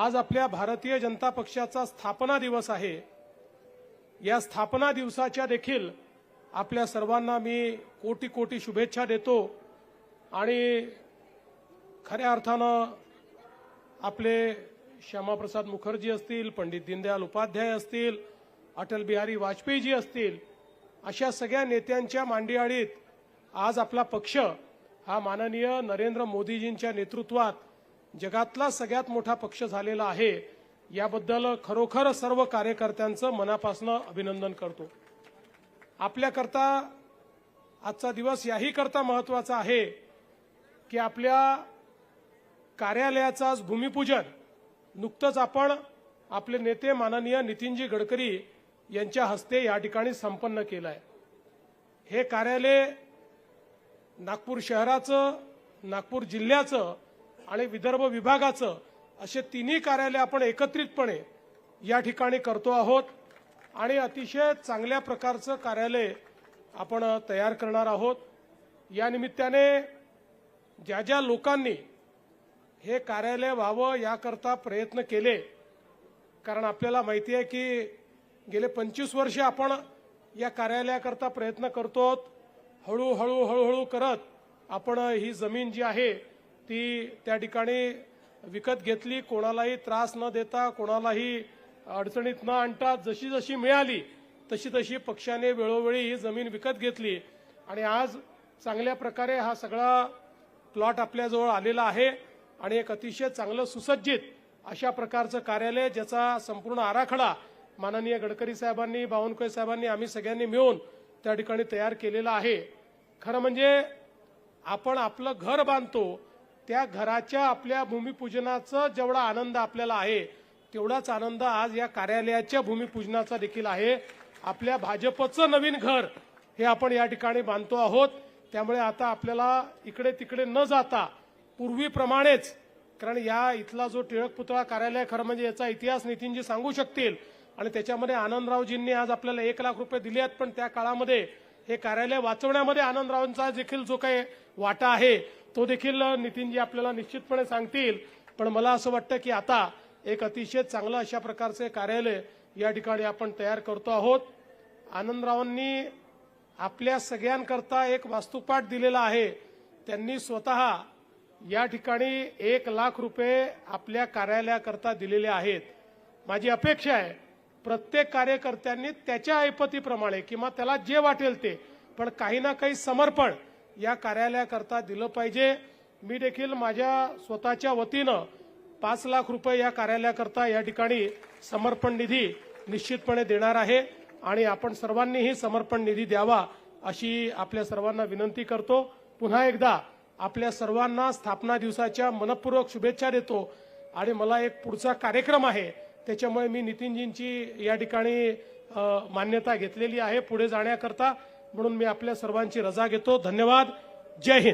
आज आपल्या भारतीय जनता पक्षाचा स्थापना दिवस आहे. या स्थापना दिवसाच्या देखील आपल्या सर्वांना मी कोटी कोटी शुभेच्छा देतो आणि खऱ्या अर्थानं आपले श्यामाप्रसाद मुखर्जी असतील पंडित दीनदयाल उपाध्याय असतील अटल बिहारी वाजपेयीजी असतील अशा सगळ्या नेत्यांच्या मांडियाळीत आज आपला पक्ष हा माननीय नरेंद्र मोदीजींच्या नेतृत्वात जगातला सगळ्यात मोठा पक्ष झालेला आहे याबद्दल खरोखर सर्व कार्यकर्त्यांचं मनापासून अभिनंदन करतो. आपल्याकरता आजचा दिवस याही करता महत्त्वाचा आहे की आपल्या कार्यालयाचं आज भूमिपूजन नुकतंच आपण आपले नेते माननीय नितीनजी गडकरी यांच्या हस्ते या ठिकाणी संपन्न केलं आहे हे कार्यालय नागपूर शहराचं नागपूर जिल्ह्याचं आणि विदर्भ विभागाचं असे तिन्ही कार्यालय आपण एकत्रितपणे या ठिकाणी करतो आहोत. आणि अतिशय चांगल्या प्रकारचं कार्यालय आपण तयार करणार आहोत. या निमित्ताने ज्या ज्या लोकांनी हे कार्यालय व्हावं याकरता प्रयत्न केले कारण आपल्याला माहिती आहे की गेले पंचवीस वर्ष आपण या कार्यालयाकरता प्रयत्न करतो हळूहळू हळूहळू करत आपण ही जमीन जी आहे ती त्या ठिकाणी विकत घेतली. कोणालाही त्रास न देता कोणालाही अडचणीत न आणता जशी जशी मिळाली तशी तशी पक्षाने वेळोवेळी ही जमीन विकत घेतली. आणि आज चांगल्या प्रकारे हा सगळा प्लॉट आपल्याजवळ आलेला आहे आणि एक अतिशय चांगलं सुसज्जित अशा प्रकारचं कार्यालय ज्याचा संपूर्ण आराखडा माननीय गडकरी साहेबांनी बावनकुळे साहेबांनी आम्ही सगळ्यांनी मिळून त्या ठिकाणी तयार केलेला आहे. खरं म्हणजे आपण आपलं घर बांधतो त्या घराच्या आपल्या भूमिपूजनाचा जेवढा आनंद आपल्याला आहे तेवढाच आनंद आज या कार्यालयाच्या भूमिपूजनाचा देखील आहे. आपल्या भाजपचं नवीन घर हे आपण या ठिकाणी बांधतो आहोत. त्यामुळे आता आपल्याला इकडे तिकडे न जाता पूर्वीप्रमाणेच कारण या इथला जो टिळक पुतळा कार्यालय खरं म्हणजे याचा इतिहास नितीनजी सांगू शकतील. आणि त्याच्यामध्ये आनंदरावजींनी आज आपल्याला एक लाख रुपये दिले आहेत पण त्या काळामध्ये हे कार्यालय वाचवण्यामध्ये आनंदरावांचा देखील जो काही वाटा आहे तो देखील नितीनजी आपल्याला निश्चितपणे सांगतील. पण मला असं वाटतं की आता एक अतिशय चांगलं अशा प्रकारचे कार्यालय या ठिकाणी आपण तयार करतो आहोत. आनंदरावांनी आपल्या सगळ्यांकरता एक वास्तुपाठ दिलेला आहे. त्यांनी स्वतः या ठिकाणी एक लाख रुपये आपल्या कार्यालयाकरता दिलेले आहेत. माझी अपेक्षा आहे प्रत्येक कार्यकर्त्यांनी त्याच्या ऐपतीप्रमाणे किंवा त्याला जे वाटेल ते पण काही ना काही समर्पण या कार्यालयाकरता दिलं पाहिजे. मी देखील माझ्या स्वतःच्या वतीनं पाच लाख रुपये या कार्यालयाकरता या ठिकाणी समर्पण निधी निश्चितपणे देणार आहे आणि आपण सर्वांनीही समर्पण निधी द्यावा अशी आपल्या सर्वांना विनंती करतो. पुन्हा एकदा आपल्या सर्वांना स्थापना दिवसाच्या मनपूर्वक शुभेच्छा देतो आणि मला एक पुढचा कार्यक्रम आहे. त्याच्यामुळे मी नितीनजींची या ठिकाणी मान्यता घेतलेली आहे पुढे जाण्याकरता. म्हणून मी आपल्या सर्वांची रजा घेतो. धन्यवाद. जय हिंद.